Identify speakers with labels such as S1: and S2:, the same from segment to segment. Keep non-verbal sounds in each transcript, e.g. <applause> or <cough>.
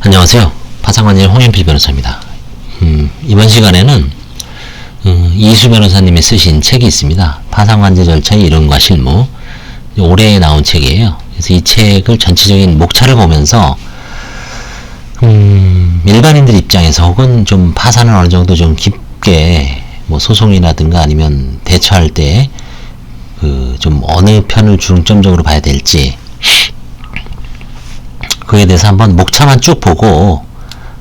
S1: 안녕하세요. 파상관절 홍현필 변호사입니다. 음, 이번 시간에는 음, 이수 변호사님이 쓰신 책이 있습니다. 파상관제 절차의 이론과 실무. 올해 나온 책이에요. 그래서 이 책을 전체적인 목차를 보면서 음, 일반인들 입장에서 혹은 좀 파산을 어느 정도 좀 깊게 뭐 소송이라든가 아니면 대처할 때 그 좀 어느 편을 중점적으로 봐야 될지 그에 대해서 한번 목차만 쭉 보고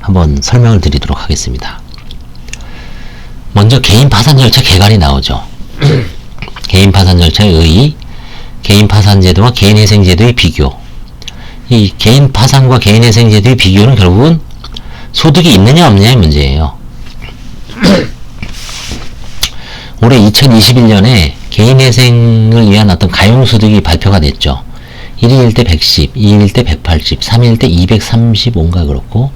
S1: 한번 설명을 드리도록 하겠습니다. 먼저 개인 파산 절차 개괄이 나오죠. <clears throat> 개인 파산 절차의 의의, 개인 파산 제도와 개인 회생 제도의 비교. 이 개인 파산과 개인 회생 제도의 비교는 결국은 소득이 있느냐 없느냐의 문제예요. <clears throat> 올해 2021년에 개인 회생을 위한 어떤 가용 소득이 발표가 됐죠. 1인일 때 110, 2인일 때 180, 3인일 때 235인가 그렇고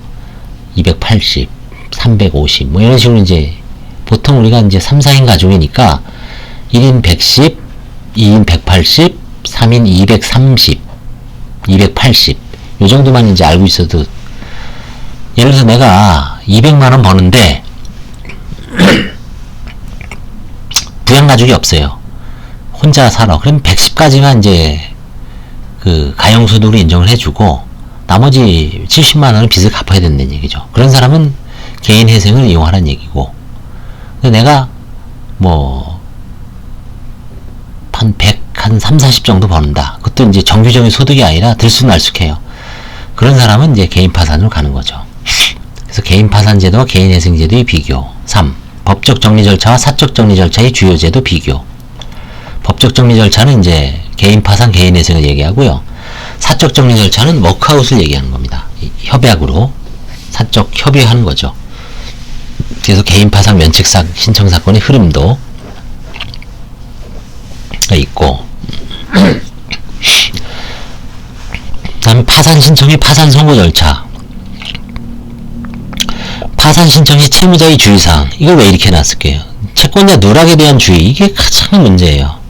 S1: 280, 350, 뭐 이런 식으로 이제 보통 우리가 이제 3, 4인 가족이니까 1인 110, 2인 180, 3인 230, 280, 요 정도만 이제 알고 있어도 예를 들어서 내가 200만 원 버는데 <clears throat> 부양 가족이 없어요. 혼자 살아. 그럼 110까지만 이제 그 가용소득으로 인정을 해주고 나머지 70만 원은 빚을 갚아야 된다는 얘기죠. 그런 사람은 개인 회생을 이용하라는 얘기고. 내가 뭐 한 100, 한 3, 40 정도 버는다. 그것도 이제 정규적인 소득이 아니라 들쑥날쑥해요. 그런 사람은 이제 개인 파산으로 가는 거죠. 그래서 개인 파산 제도와 개인 회생 제도의 비교. 3. 법적 정리 절차와 사적 정리 절차의 주요 제도 비교. 법적 정리 절차는 이제 개인 파산, 개인 회생을 얘기하고요. 사적 정리 절차는 워크아웃을 얘기하는 겁니다. 협약으로 사적 협의하는 거죠. 그래서 개인 파산 면책 사, 신청 사건의 흐름도 있고 그다음에 파산 신청의 파산 선고 절차 파산 신청 시 채무자의 주의사항 이걸 왜 이렇게 놨을게요 채권자 누락에 대한 주의 이게 가장 문제예요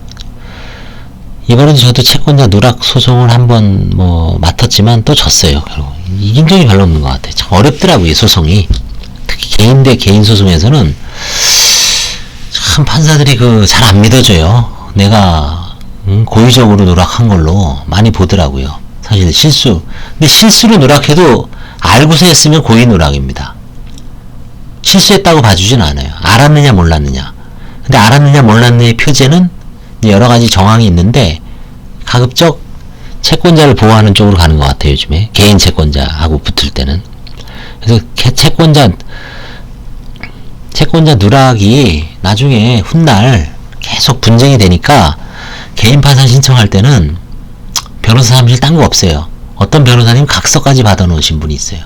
S1: 이번에도 저도 채권자 누락 소송을 한번 뭐 맡았지만 또 졌어요 결국 이긴 적이 별로 없는 것 같아요. 참 어렵더라고요 소송이. 특히 개인 대 개인 소송에서는 참 판사들이 그 잘 안 믿어져요. 내가 음, 고의적으로 누락한 걸로 많이 보더라고요. 사실 실수. 근데 실수로 누락해도 알고서 했으면 고의 누락입니다. 실수했다고 봐주진 않아요. 알았느냐 몰랐느냐. 근데 알았느냐 몰랐느냐의 표제는 여러 가지 정황이 있는데 가급적 채권자를 보호하는 쪽으로 가는 것 같아요. 요즘에 개인 채권자하고 붙을 때는 그래서 채권자 채권자 누락이 나중에 훗날 계속 분쟁이 되니까 개인 파산 신청할 때는 변호사 사무실 딴 거 없어요. 어떤 변호사님 각서까지 받아 놓으신 분이 있어요.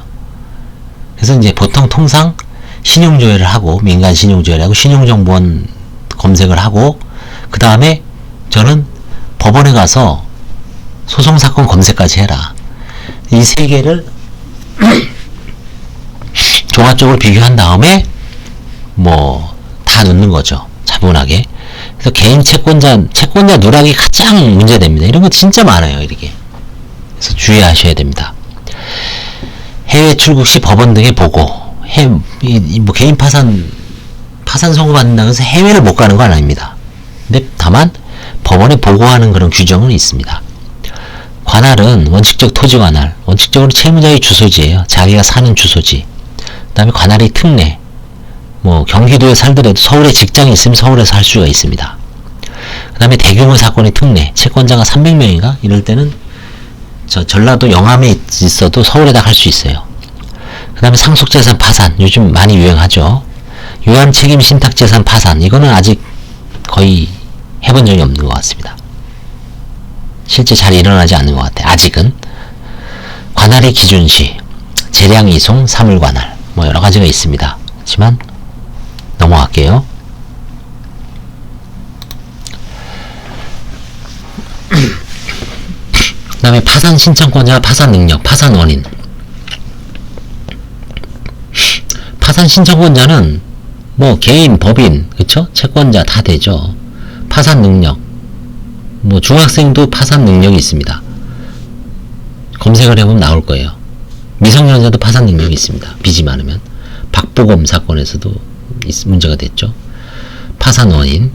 S1: 그래서 이제 보통 통상 신용조회를 하고 민간 신용조회를 하고 신용정보원 검색을 하고 그 다음에 저는 법원에 가서 소송사건 검색까지 해라. 이 세 개를 <clears throat> 종합적으로 비교한 다음에 뭐 다 넣는 거죠. 차분하게. 그래서 개인 채권자 채권자 누락이 가장 문제됩니다. 이런 거 진짜 많아요. 이렇게. 그래서 주의하셔야 됩니다. 해외 출국 시 법원 등의 보고 해, 이, 이, 뭐 개인 파산, 파산 선고받는다고 해서 해외를 못 가는 건 아닙니다. 근데 다만 법원에 보고하는 그런 규정은 있습니다. 관할은 원칙적 토지 관할, 원칙적으로 채무자의 주소지예요. 자기가 사는 주소지. 그 다음에 관할의 특례, 뭐 경기도에 살더라도 서울에 직장이 있으면 서울에서 할 수가 있습니다. 그 다음에 대규모 사건의 특례, 채권자가 300명인가? 이럴 때는 저 전라도 영암에 있어도 서울에다 할수 있어요. 그 다음에 상속재산 파산 요즘 많이 유행하죠 유한 책임 신탁 재산 파산 이거는 아직 거의 해본 적이 없는 것 같습니다. 실제 잘 일어나지 않는 것 같아요. 아직은. 관할의 기준시 재량 이송 사물 관할 뭐 여러 가지가 있습니다. 하지만 넘어갈게요. 그 다음에 파산 신청권자와 파산 능력 파산 원인. 파산 신청권자는 뭐 개인, 법인, 그쵸? 채권자 다 되죠. 파산 능력. 뭐 중학생도 파산 능력이 있습니다. 검색을 해보면 나올 거예요. 미성년자도 파산 능력이 있습니다. 빚이 많으면. 박보검 사건에서도 있- 문제가 됐죠. 파산 원인,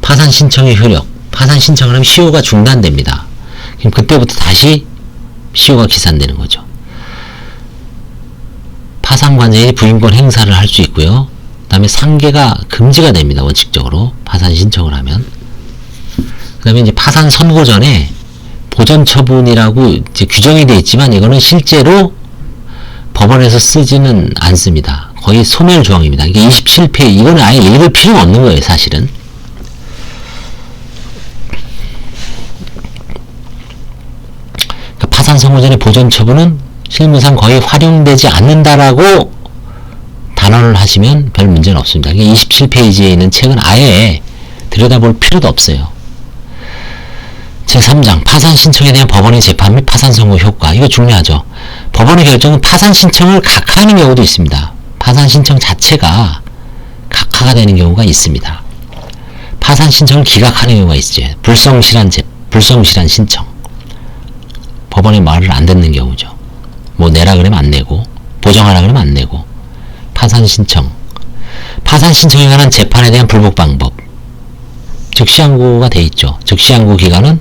S1: 파산 신청의 효력, 파산 신청을 하면 시효가 중단됩니다. 그럼 그때부터 다시 시효가 기산되는 거죠. 파산 관제인이 부인권 행사를 할 수 있고요. 그다음에 상계가 금지가 됩니다. 원칙적으로 파산 신청을 하면. 그 다음에 이제 파산 선고 전에 보전 처분이라고 이제 규정이 되어 있지만 이거는 실제로 법원에서 쓰지는 않습니다. 거의 소멸 조항입니다. 이게 27페이지 이거는 아예 읽을 필요가 없는 거예요, 사실은. 그러니까 파산 선고 전에 보전 처분은 실무상 거의 활용되지 않는다라고 단언을 하시면 별 문제는 없습니다. 이게 27페이지에 있는 책은 아예 들여다볼 필요도 없어요. 제3장 파산 신청에 대한 법원의 재판 및 파산 선고 효과 이거 중요하죠. 법원의 결정은 파산 신청을 각하하는 경우도 있습니다. 파산 신청 자체가 각하가 되는 경우가 있습니다. 파산 신청을 기각하는 경우가 있죠. 불성실한 재, 불성실한 신청. 법원의 말을 안 듣는 경우죠. 뭐 내라 그러면 안 내고 보정하라 그러면 안 내고 파산 신청. 파산 신청에 관한 재판에 대한 불복 방법. 즉시항고가 돼 있죠. 즉시항고 기간은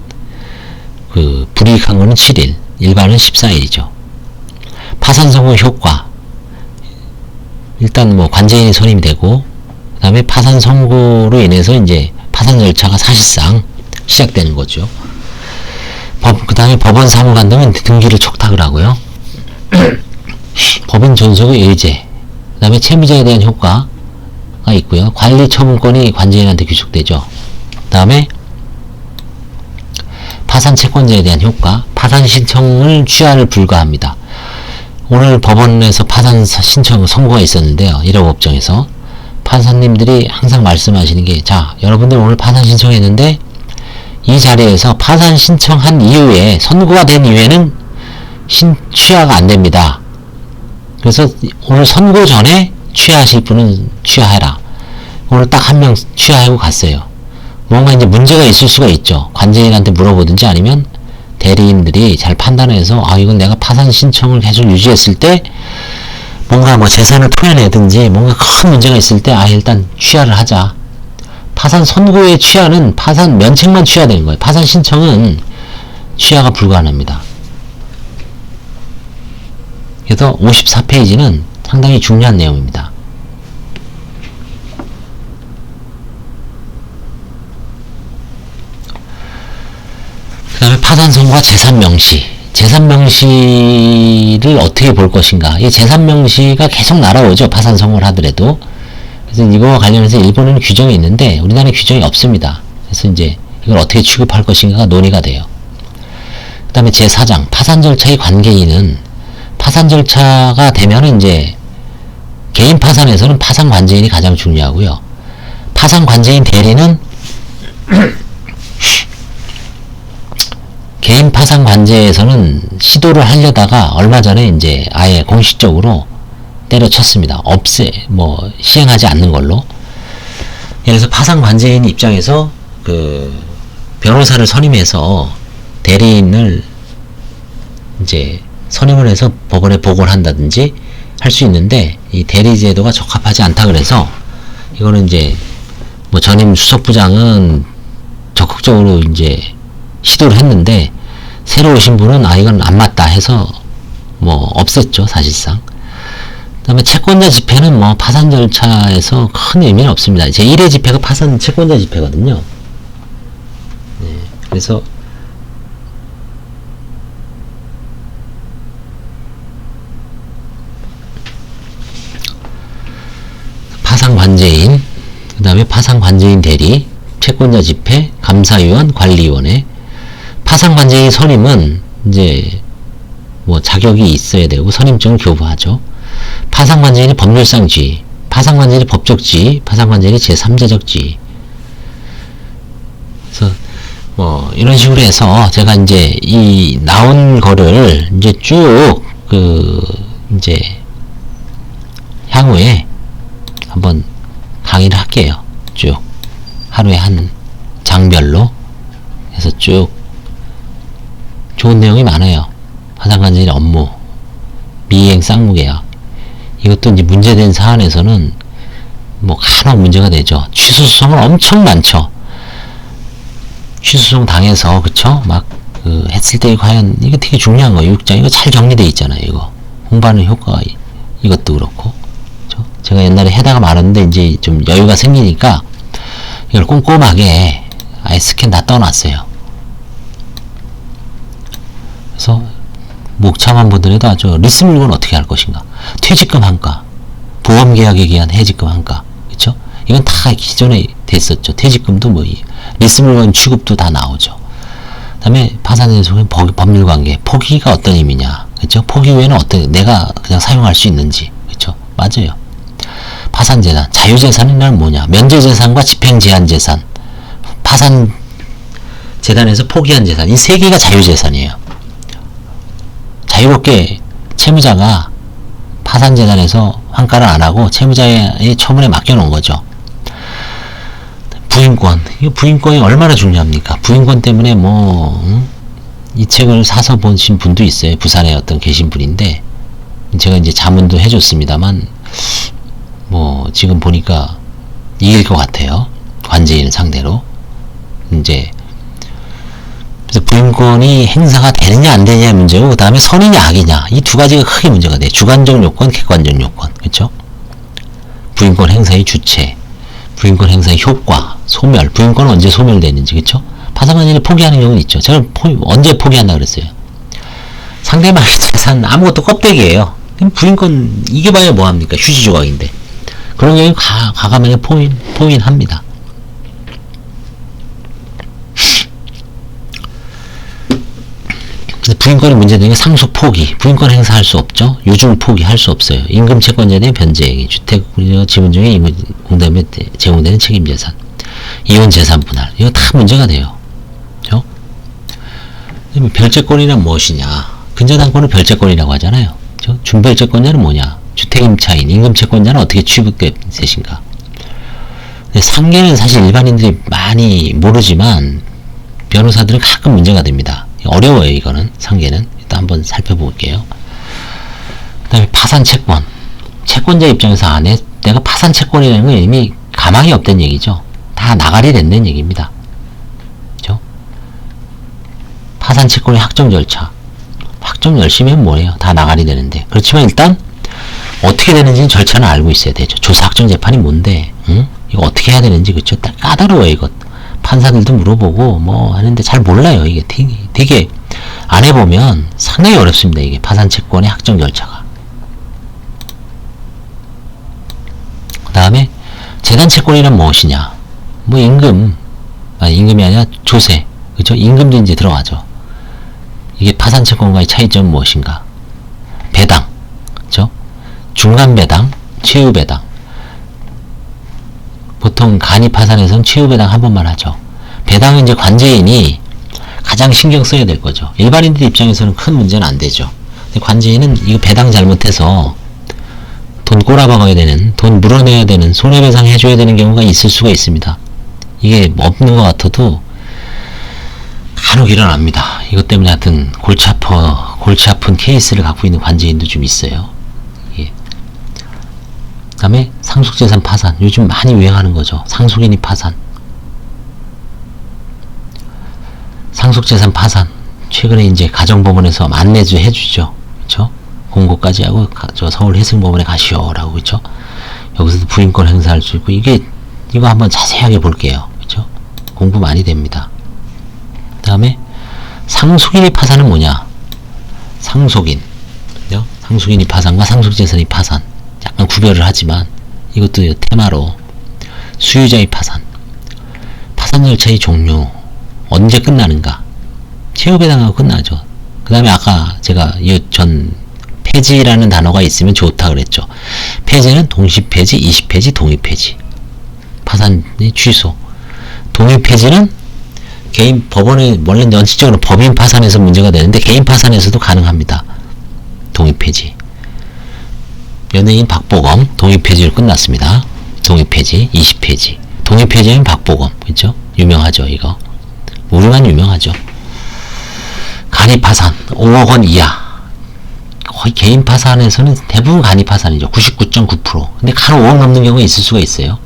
S1: 그 불이익한 거는 7일, 일반은 14일이죠. 파산 선고 효과. 일단 뭐 관제인이 선임이 되고 그 다음에 파산 선고로 인해서 이제 파산 절차가 사실상 시작되는 거죠. 법, 그다음에 법원 사무관 등은 등기를 촉탁을 하고요. <coughs> 법인 존속의 의제, 그 다음에 채무자에 대한 효과가 있고요. 관리 처분권이 관제인한테 귀속되죠. 그 다음에 파산 채권자에 대한 효과, 파산 신청을 취하를 불가합니다. 오늘 법원에서 파산 사- 신청 선고가 있었는데요. 1억 법정에서 판사님들이 항상 말씀하시는 게, 자, 여러분들 오늘 파산 신청했는데 이 자리에서 파산 신청한 이후에 선고가 된 이후에는 신 취하가 안 됩니다. 그래서 오늘 선고 전에 취하하실 분은 취하해라. 오늘 딱 한 명 취하하고 갔어요. 뭔가 이제 문제가 있을 수가 있죠. 관제인한테 물어보든지 아니면 대리인들이 잘 판단해서 아 이건 내가 파산 신청을 계속 유지했을 때 뭔가 뭐 재산을 토해내든지 뭔가 큰 문제가 있을 때 아 일단 취하를 하자. 파산 선고의 취하는 파산 면책만 취하되는 거예요. 파산 신청은 취하가 불가능합니다. 그래서 54페이지는 상당히 중요한 내용입니다. 그 다음에 파산 선고와 재산 명시. 재산 명시를 어떻게 볼 것인가. 이 재산 명시가 계속 날아오죠. 파산 선고를 하더라도. 그래서 이거와 관련해서 일본에는 규정이 있는데 우리나라에 규정이 없습니다. 그래서 이제 이걸 어떻게 취급할 것인가가 논의가 돼요. 그 다음에 제4장 파산 절차의 관계인은 파산 절차가 되면은 이제 개인 파산에서는 파산 관제인이 가장 중요하고요. 파산 관제인 대리는 <sniffs> 개인 파산 관제에서는 시도를 하려다가 얼마 전에 이제 아예 공식적으로 때려쳤습니다. 없애, 뭐, 시행하지 않는 걸로. 예를 들어서 파산 관제인 입장에서 그 변호사를 선임해서 대리인을 이제 선임을 해서 법원에 보고를 한다든지 할 수 있는데 이 대리 제도가 적합하지 않다 그래서 이거는 이제 뭐 전임 수석부장은 적극적으로 이제 시도를 했는데 새로 오신 분은 아 이건 안 맞다 해서 뭐 없앴죠 사실상. 그다음에 채권자 집회는 뭐 파산 절차에서 큰 의미는 없습니다. 제 1회 집회가 파산 채권자 집회거든요. 네, 그래서 파산 관제인, 그 다음에 파산 관제인 대리, 채권자 집회, 감사위원, 관리위원회. 파산 관제인 선임은 이제 뭐 자격이 있어야 되고 선임증을 교부하죠. 파산 관제인의 법률상 지위, 파산 관제인의 법적 지위, 파산 관제인의 제3자적 지위. 그래서 뭐 이런 식으로 해서 제가 이제 이 나온 거를 이제 쭉 그 이제 향후에 한번 강의를 할게요. 쭉 하루에 한 장별로 해서 쭉 좋은 내용이 많아요. 화상관제의 업무 은행 쌍무계약 문제된 사안에서는 뭐 간혹 문제가 되죠. 취소 소송은 엄청 많죠. 취소 소송 당해서 그쵸? 막 그 했을 때 과연 이게 되게 중요한 거예요. 6장 이거 잘 정리돼 있잖아요. 이거 홍보하는 효과가 이- 이것도 그렇고 그쵸? 제가 옛날에 해다가 말았는데 이제 좀 여유가 생기니까 이걸 꼼꼼하게 아예 스캔 다 떠놨어요. 그래서 목차만 보더라도 아주 리스 물건 어떻게 할 것인가 퇴직금 한가 보험 계약에 의한 해직금 한가. 그렇죠 이건 다 기존에 됐었죠. 퇴직금도 뭐이 리스 물건 취급도 다 나오죠. 그다음에 속엔 법- 법률 관계. 포기가 어떤 의미냐. 그렇죠 포기 후에는 어떤 내가 그냥 사용할 수 있는지. 그렇죠 맞아요. 파산 재산. 자유 재산이란 뭐냐? 면제 재산과 집행 제한 재산. 파산 재단에서 포기한 재산. 이 세 개가 자유 재산이에요. 자유롭게 채무자가 파산 재단에서 환가를 안 하고 채무자의 처분에 맡겨놓은 거죠. 부인권. 이 부인권이 얼마나 중요합니까? 부인권 때문에 뭐, 응? 이 책을 사서 보신 분도 있어요. 부산에 어떤 계신 분인데, 제가 이제 자문도 해줬습니다만, 뭐, 지금 보니까 이길 것 같아요. 관제인 상대로. 이제, 그래서 부인권이 행사가 되느냐 안 되느냐 문제고 그 다음에 선이냐 악이냐 이 두 가지가 크게 문제가 돼 주관적 요건 객관적 요건 부인권 행사의 주체 부인권 행사의 효과 소멸 부인권은 언제 소멸되는지 그렇죠 파산관리를 포기하는 경우는 있죠. 제가 포, 언제 포기한다 그랬어요? 상대방의 <laughs> 재산 아무것도 껍데기예요. 부인권 이게 봐야 뭐합니까? 휴지 조각인데. 그런 경우 가, 가감하게 포인, 포인합니다 그래서 부인권의 문제되는 게 상속 포기, 부인권 행사할 수 없죠. 유증 포기 할 수 없어요. 임금 채권자에 변제액이 주택 지분 중에 임금 공담에 제공되는 책임 재산, 이혼 재산 분할 이거 다 문제가 돼요. 그죠? 그러면 별채권이란 무엇이냐? 근저당권을 별채권이라고 하잖아요. 그죠? 준별채권자는 뭐냐? 주택 임차인, 임금 채권자는 어떻게 취급될 것인가? 근데 상계는 사실 일반인들이 많이 모르지만 변호사들은 가끔 문제가 됩니다. 어려워요, 이거는. 상계는. 일단 한번 살펴볼게요. 그 다음에 파산 채권. 채권자 입장에서 안에 내가 파산 채권이라는 건 이미 가망이 없다는 얘기죠. 다 나가리 된다는 얘기입니다. 그죠? 파산 채권의 확정 절차. 확정 열심히 하면 뭐예요? 다 나가리 되는데. 그렇지만 일단 어떻게 되는지는 절차는 알고 있어야 되죠. 조사 확정 재판이 뭔데, 응? 이거 어떻게 해야 되는지, 그쵸? 딱 까다로워요, 이것. 판사들도 물어보고 뭐 하는데 잘 몰라요. 이게 되게, 되게 안 해보면 상당히 어렵습니다. 이게 파산 채권의 확정 절차가. 그 다음에 재단 채권이란 무엇이냐? 뭐 임금, 아 임금이 아니라 조세, 그죠? 임금도 이제 들어가죠. 이게 파산 채권과의 차이점은 무엇인가? 배당, 그죠? 중간 배당, 최후 배당. 보통 간이 파산에서는 최후 배당 한 번만 하죠. 배당은 이제 관제인이 가장 신경 써야 될 거죠. 일반인들 입장에서는 큰 문제는 안 되죠. 관제인은 이거 배당 잘못해서 돈 꼬라박아야 되는, 돈 물어내야 되는, 손해배상 해줘야 되는 경우가 있을 수가 있습니다. 이게 없는 것 같아도 간혹 일어납니다. 이것 때문에 하여튼 골치 아파, 골치 아픈 케이스를 갖고 있는 관제인도 좀 있어요. 예. 그 다음에 상속재산 파산. 요즘 많이 유행하는 거죠. 상속인이 파산. 상속재산 파산. 최근에 이제 가정법원에서 안내주 해주죠. 그쵸? 공고까지 하고, 가- 저 서울 해승법원에 가시오라고, 그쵸? 여기서도 부인권 행사할 수 있고, 이게, 이거 한번 자세하게 볼게요. 그쵸? 공부 많이 됩니다. 그 다음에, 상속인의 파산은 뭐냐? 상속인. 그죠? 상속인이 파산과 상속재산이 파산. 약간 구별을 하지만, 이것도 테마로, 수유자의 파산. 파산 절차의 종류. 언제 끝나는가? 최후배당하고 끝나죠. 그 다음에 아까 제가 이전 폐지라는 단어가 있으면 좋다 그랬죠. 폐지는 동시 폐지, 이시 폐지, 동의 폐지. 파산의 취소. 동의 폐지는 개인 법원에 원래 원칙적으로 법인 파산에서 문제가 되는데 개인 파산에서도 가능합니다. 동의 폐지. 연예인 박보검 동의 폐지로 끝났습니다. 폐지, 이시 폐지. 동의 폐지는 박보검, 그죠? 유명하죠, 이거. 우리만 유명하죠. 간이 파산 5억 원 이하 거의 개인 파산에서는 대부분 간이 파산이죠. 99.9%. 근데 간혹 5억 넘는 경우가 있을 수가 있어요.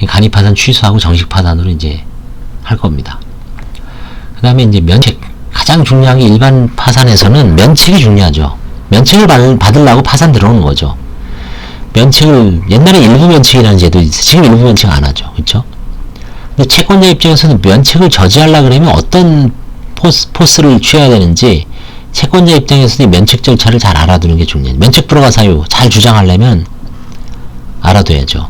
S1: 이 간이 파산 취소하고 정식 파산으로 이제 할 겁니다. 그 다음에 이제 면책. 가장 중요한 게 일반 파산에서는 면책이 중요하죠. 면책을 받, 받으려고 파산 들어오는 거죠. 면책을, 옛날에 일부 면책이라는 제도 있어. 지금 일부 면책 안 하죠. 그쵸? 근데 채권자 입장에서는 면책을 저지하려 그러면 어떤 포스, 포스를 취해야 되는지 채권자 입장에서는 이 면책 절차를 잘 알아두는 게 중요해요. 면책 불허가 사유 잘 주장하려면 알아둬야죠.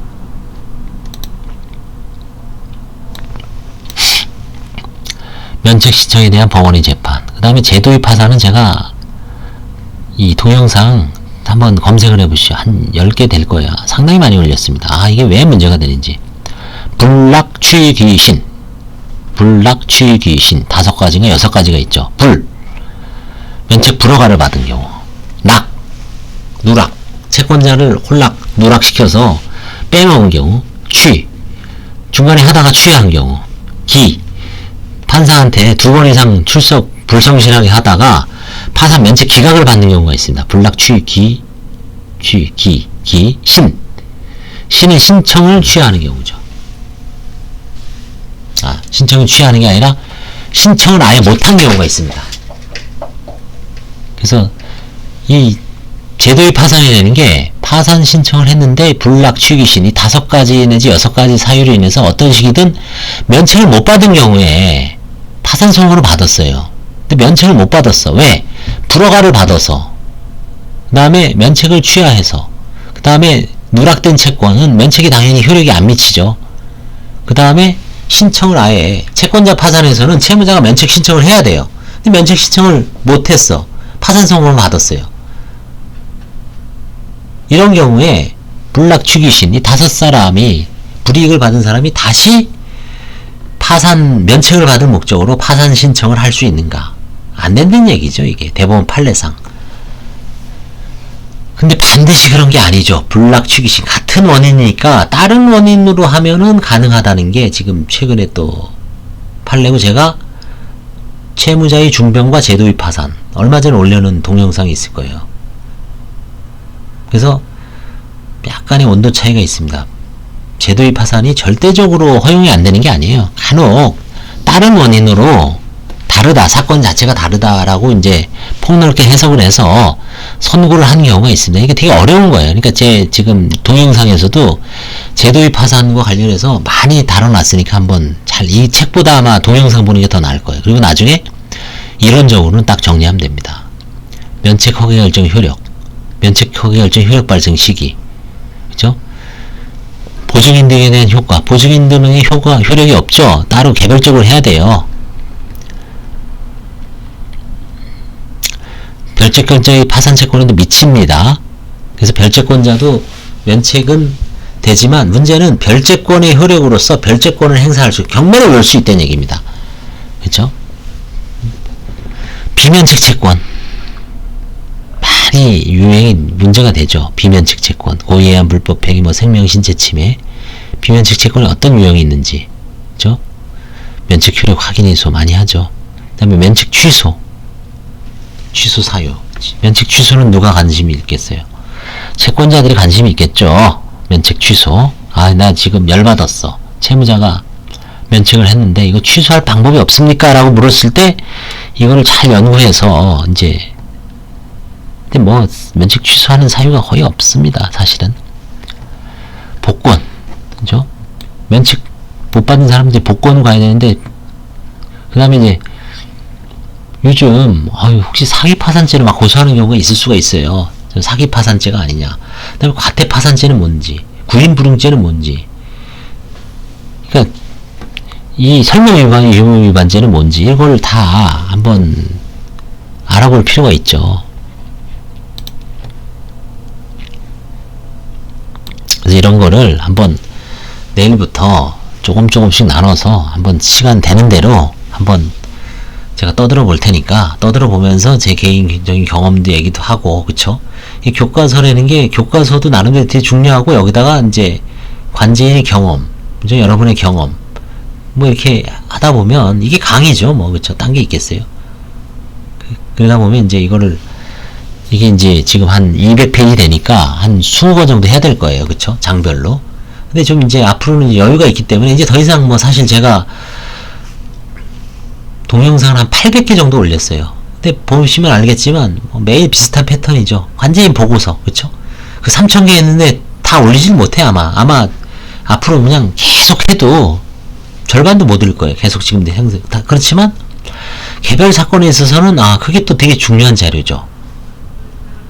S1: 면책 신청에 대한 법원의 재판. 그 다음에 제도의 파산은 제가 이 동영상 한번 검색을 해보시죠. 한 10개 될 거예요. 상당히 많이 올렸습니다. 아, 이게 왜 문제가 되는지. 불락 취 귀신. 불락 취 귀신. 다섯 가지가 여섯 가지가 있죠. 불. 면책 불허가를 받은 경우. 락. 누락. 채권자를 홀락, 누락시켜서 빼먹은 경우. 취. 중간에 하다가 취한 경우. 기. 판사한테 두 번 이상 출석 불성실하게 하다가 파산 면책 기각을 받는 경우가 있습니다. 불락 취, 기, 취, 기, 기, 신. 신이 신청을 취하는 경우죠. 아, 신청을 취하는 게 아니라 신청을 아예 못한 경우가 있습니다. 그래서 이 제도의 파산이 되는 게 파산 신청을 했는데 불락 취기신이 다섯 가지 내지 여섯 가지 사유로 인해서 어떤 식이든 면책을 못 받은 경우에 파산 선고를 받았어요. 근데 면책을 못 받았어. 왜? 불허가를 받아서. 그 다음에 면책을 취하해서. 그 다음에 누락된 채권은 면책이 당연히 효력이 안 미치죠. 그 다음에 신청을 아예 채권자 파산에서는 채무자가 면책 신청을 해야 돼요. 근데 면책 신청을 못했어. 파산 선고를 받았어요. 이런 경우에 불락 취기신 이 다섯 사람이 불이익을 받은 사람이 다시 파산 면책을 받을 목적으로 파산 신청을 할 수 있는가? 안 된다는 얘기죠, 이게. 대법원 판례상. 근데 반드시 그런 게 아니죠. 불락 취기신 같은 원인이니까 다른 원인으로 하면은 가능하다는 게 지금 최근에 또 판례고 제가 채무자의 중병과 제도의 파산 얼마 전에 올려놓은 동영상이 있을 거예요. 그래서 약간의 온도 차이가 있습니다. 제도의 파산이 절대적으로 허용이 안 되는 게 아니에요. 간혹 다른 원인으로 다르다 사건 자체가 다르다라고 이제 폭넓게 해석을 해서 선고를 한 경우가 있습니다. 이게 되게 어려운 거예요. 그러니까 제 지금 동영상에서도 제도의 파산과 관련해서 많이 다뤄놨으니까 한번 잘 이 책보다 아마 동영상 보는 게 더 나을 거예요. 그리고 나중에 이론적으로는 딱 정리하면 됩니다. 면책 허가 결정 효력, 면책 허가 결정 효력 발생 시기, 그죠? 보증인 등에 대한 효과, 보증인 등의 효과, 효력이 없죠. 따로 개별적으로 해야 돼요. 별채권자의 파산채권에도 미칩니다. 그래서 별채권자도 면책은 되지만 문제는 별채권의 효력으로서 별채권을 행사할 수, 경매를 걸수 있다는 얘기입니다. 그렇죠? 비면책 채권 많이 유행이 문제가 되죠. 비면책 채권, 고의해한 불법 행위, 뭐 생명 신체 침해, 비면책 채권에 어떤 유형이 있는지, 그죠? 면책 효력 확인 인수 많이 하죠. 그다음에 면책 취소, 취소 사유. 면책 취소는 누가 관심이 있겠어요? 채권자들이 관심이 있겠죠. 면책 취소. 아, 나 지금 열받았어. 채무자가 면책을 했는데 이거 취소할 방법이 없습니까? 라고 물었을 때 이거를 잘 연구해서 이제 근데 뭐 면책 취소하는 사유가 거의 없습니다. 사실은. 복권. 그죠? 면책 못 받은 사람들이 복권을 가야 되는데 그 다음에 이제 요즘 아유, 혹시 사기 파산죄를 막 고소하는 경우가 있을 수가 있어요. 사기 파산죄가 아니냐. 그다음에 과태 파산죄는 뭔지, 구인 불응죄는 뭔지. 그러니까 이 설명 위반, 유무 위반죄는 뭔지 이걸 다 한번 알아볼 필요가 있죠. 그래서 이런 거를 한번 내일부터 조금 조금씩 나눠서 한번 시간 되는 대로 한번 제가 떠들어 볼 테니까 떠들어 보면서 제 개인적인 경험도 얘기도 하고 그쵸? 이 교과서라는 게 교과서도 나름대로 되게 중요하고 여기다가 이제 관제인의 경험, 그죠? 여러분의 경험 뭐 이렇게 하다 보면 이게 강의죠, 뭐 그쵸? 딴 게 있겠어요? 그- 그러다 보면 이제 이거를 이게 이제 지금 한 200페이지 되니까 한 20권 정도 해야 될 거예요. 그쵸? 장별로. 근데 좀 이제 앞으로는 여유가 있기 때문에 이제 더 이상 뭐 사실 제가 동영상을 한 800개 정도 올렸어요. 근데 보시면 알겠지만 뭐 매일 비슷한 패턴이죠. 관제인 보고서. 그쵸? 그 3000개 했는데 다 올리질 못해 아마. 아마 앞으로 그냥 계속 해도 절반도 못 올 거예요. 계속 지금도 형성. 다 그렇지만 개별 사건에 있어서는 아 그게 또 되게 중요한 자료죠.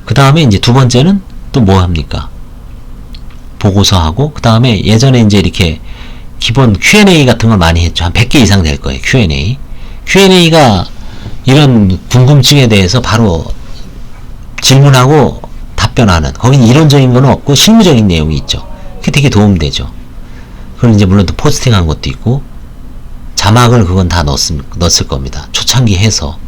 S1: 그 다음에 이제 두 번째는 또 뭐 합니까? 보고서하고 그 다음에 예전에 이제 이렇게 기본 Q&A 같은 걸 많이 했죠. 한 100개 이상 될 거예요. Q&A. Q&A가 이런 궁금증에 대해서 바로 질문하고 답변하는 거긴 이론적인 건 없고 실무적인 내용이 있죠. 그게 되게 도움되죠. 그걸 이제 물론 또 포스팅한 것도 있고 자막을 그건 다 넣었을, 넣었을 겁니다. 초창기 해서.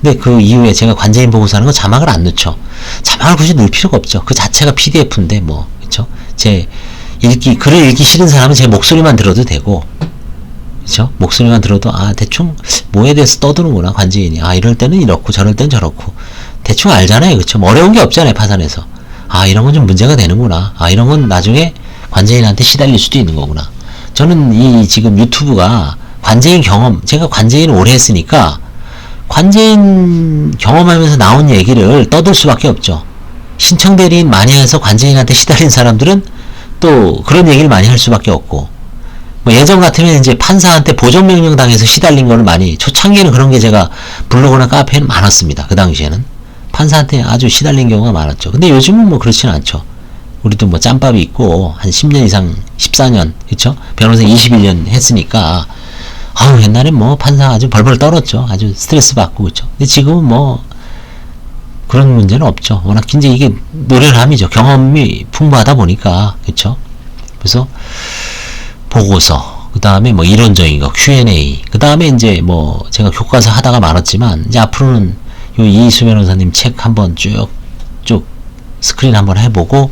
S1: 근데 그 이후에 제가 관제인 보고서 하는 거 자막을 안 넣죠. 자막을 굳이 넣을 필요가 없죠. 그 자체가 PDF인데 뭐 그쵸? 제 읽기 글을 읽기 싫은 사람은 제 목소리만 들어도 되고 그쵸? 목소리만 들어도 아 대충 뭐에 대해서 떠드는구나 관제인이 아 이럴 때는 이렇고 저럴 땐 저렇고 대충 알잖아요 그쵸? 뭐 어려운 게 없잖아요 파산에서 아 이런 건 좀 문제가 되는구나 아 이런 건 나중에 관제인한테 시달릴 수도 있는 거구나 저는 이 지금 유튜브가 관제인 경험 제가 관제인을 오래 했으니까 관제인 경험하면서 나온 얘기를 떠들 수밖에 없죠. 신청 대리인 많이 해서 관제인한테 시달린 사람들은 또 그런 얘기를 많이 할 수밖에 없고 뭐 예전 같으면 이제 판사한테 보정 명령 당해서 시달린 거를 많이 초창기에는 그런 게 제가 블로그나 카페에는 많았습니다. 그 당시에는 판사한테 아주 시달린 경우가 많았죠. 근데 요즘은 뭐 그렇지는 않죠. 우리도 뭐 짬밥이 있고 한 10년 이상 14년 그쵸 변호사 21년 했으니까 아우 옛날에 뭐 판사 아주 벌벌 떨었죠. 아주 스트레스 받고 그렇죠. 근데 지금은 뭐 그런 문제는 없죠. 워낙 이제 이게 노련함이죠. 경험이 풍부하다 보니까 그렇죠. 그래서 보고서 그 다음에 뭐 이론적인 거 Q&A. 그 다음에 이제 뭐 제가 교과서 하다가 말았지만 이제 앞으로는 요 이수 변호사님 책 한번 쭉 쭉 스크린 한번 해보고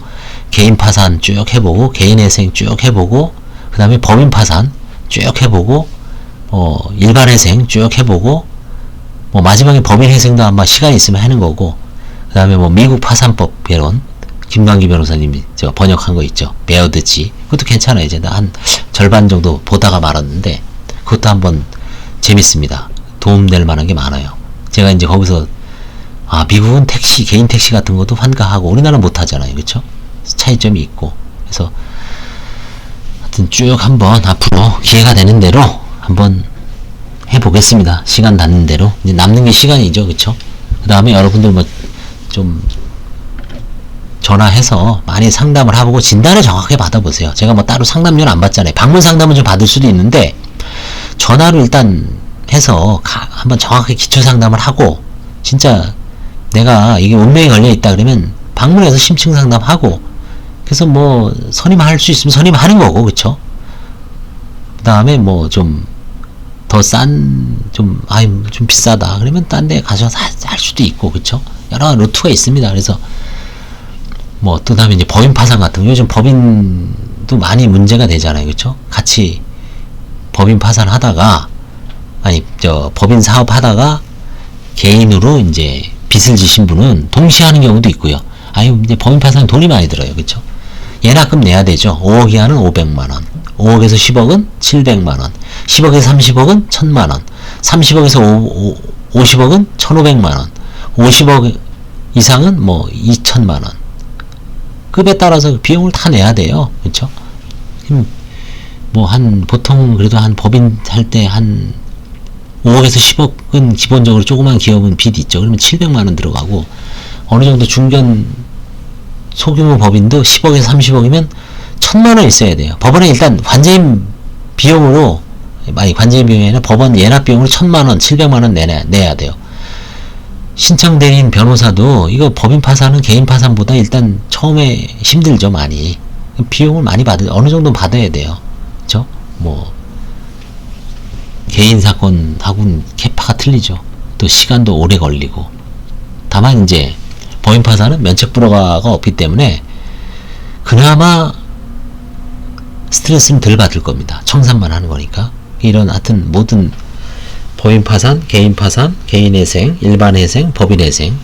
S1: 개인 파산 쭉 해보고 개인 회생 쭉 해보고 그 다음에 법인 파산 쭉 해보고 어, 일반 회생 쭉 해보고, 뭐, 마지막에 법인 회생도 아마 시간이 있으면 하는 거고, 그 다음에 뭐, 미국 파산법 개론, 김광기 변호사님이 저 번역한 거 있죠. 베어드지. 그것도 괜찮아요. 이제 한 절반 정도 보다가 말았는데, 그것도 한번 재밌습니다. 도움될 만한 게 많아요. 제가 이제 거기서, 아, 미국은 택시, 개인 택시 같은 것도 환가하고, 우리나라는 못 하잖아요. 그쵸? 차이점이 있고. 그래서, 하여튼 쭉 한번 앞으로 기회가 되는 대로 한번 해보겠습니다. 시간 닿는 대로. 이제 남는 게 시간이죠. 그쵸? 그 다음에 여러분들 뭐 좀 전화해서 많이 상담을 해보고 진단을 정확하게 받아보세요. 제가 뭐 따로 상담료는 안 받잖아요. 방문 상담은 좀 받을 수도 있는데 전화로 일단 해서 가, 한번 정확하게 기초 상담을 하고 진짜 내가 이게 운명이 걸려 있다 그러면 방문해서 심층 상담하고 그래서 뭐 선임할 수 있으면 선임하는 거고 그쵸? 그 다음에 뭐 좀 더 싼, 좀, 아이, 좀 비싸다. 그러면 딴 데 가셔서 할, 할 수도 있고, 그쵸? 여러 루트가 있습니다. 그래서, 뭐, 또 다음에 이제 법인 파산 같은 거, 요즘 법인도 많이 문제가 되잖아요. 그쵸? 같이 법인 파산 하다가, 아니, 저, 법인 사업 하다가 개인으로 이제 빚을 지신 분은 동시에 하는 경우도 있고요. 아유, 이제 법인 파산 돈이 많이 들어요. 그쵸? 예납금 내야 되죠. 5억 이하는 500만 원. 5억에서 10억은 700만 원. 10억에서 30억은 1000만 원. 30억에서 5, 50억은 1500만 원. 50억 이상은 뭐 2000만 원. 급에 따라서 비용을 다 내야 돼요. 그쵸? 뭐 한, 보통 그래도 한 법인 할 때 한 5억에서 10억은 기본적으로 조그만 기업은 빚 있죠. 그러면 700만 원 들어가고 어느 정도 중견 소규모 법인도 10억에서 30억이면 천만 원 있어야 돼요. 법원에 일단 관제인 비용으로 아니 관제인 비용이 아니라 법원 예납 비용으로 천만 원, 칠백만 원 내야, 내야 돼요. 신청 대리인 변호사도 이거 법인 파산은 개인 파산보다 일단 처음에 힘들죠 많이 비용을 많이 받을 어느 정도 받아야 돼요. 그렇죠? 뭐 개인 사건하고는 캐파가 틀리죠. 또 시간도 오래 걸리고 다만 이제 법인 파산은 면책 불허가 없기 때문에 그나마 스트레스는 덜 받을 겁니다. 청산만 하는 거니까. 이런 하여튼 모든 법인 파산, 개인 파산, 개인 회생, 일반 회생, 법인 회생.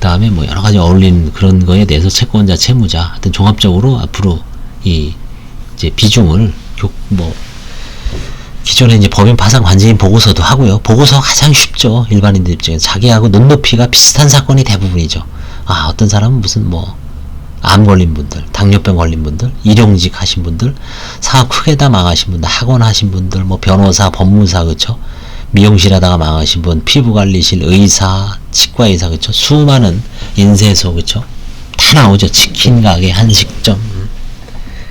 S1: 다음에 뭐 여러 가지 어울리는 그런 거에 대해서 채권자, 채무자, 하여튼 종합적으로 앞으로 이 이제 비중을 교, 뭐 기존에 이제 법인 파산 관제인 보고서도 하고요. 보고서 가장 쉽죠. 일반인들 입장에서 자기하고 눈높이가 비슷한 사건이 대부분이죠. 아 어떤 사람은 무슨 뭐 암 걸린 분들, 당뇨병 걸린 분들, 일용직 하신 분들, 사업 크게 다 망하신 분들, 학원 하신 분들, 뭐 변호사, 법무사 그쵸? 미용실 하다가 망하신 분, 피부관리실, 의사, 치과의사 그쵸? 수많은 인쇄소 그쵸? 다 나오죠. 치킨 가게, 한식점,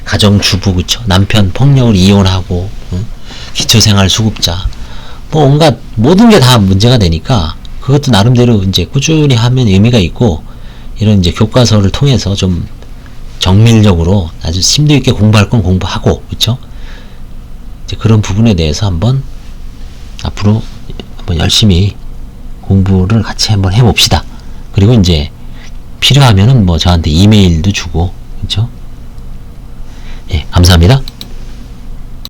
S1: 가정주부 그쵸? 남편 폭력을 이혼하고 응? 기초생활수급자 뭐 온갖 모든 게 다 문제가 되니까 그것도 나름대로 이제 꾸준히 하면 의미가 있고 이런 이제 교과서를 통해서 좀 정밀적으로 아주 심도 있게 공부할 건 공부하고 그쵸? 이제 그런 부분에 대해서 한번 앞으로 한번 열심히 공부를 같이 한번 해봅시다. 그리고 이제 필요하면은 뭐 저한테 이메일도 주고 그쵸? 예, 감사합니다.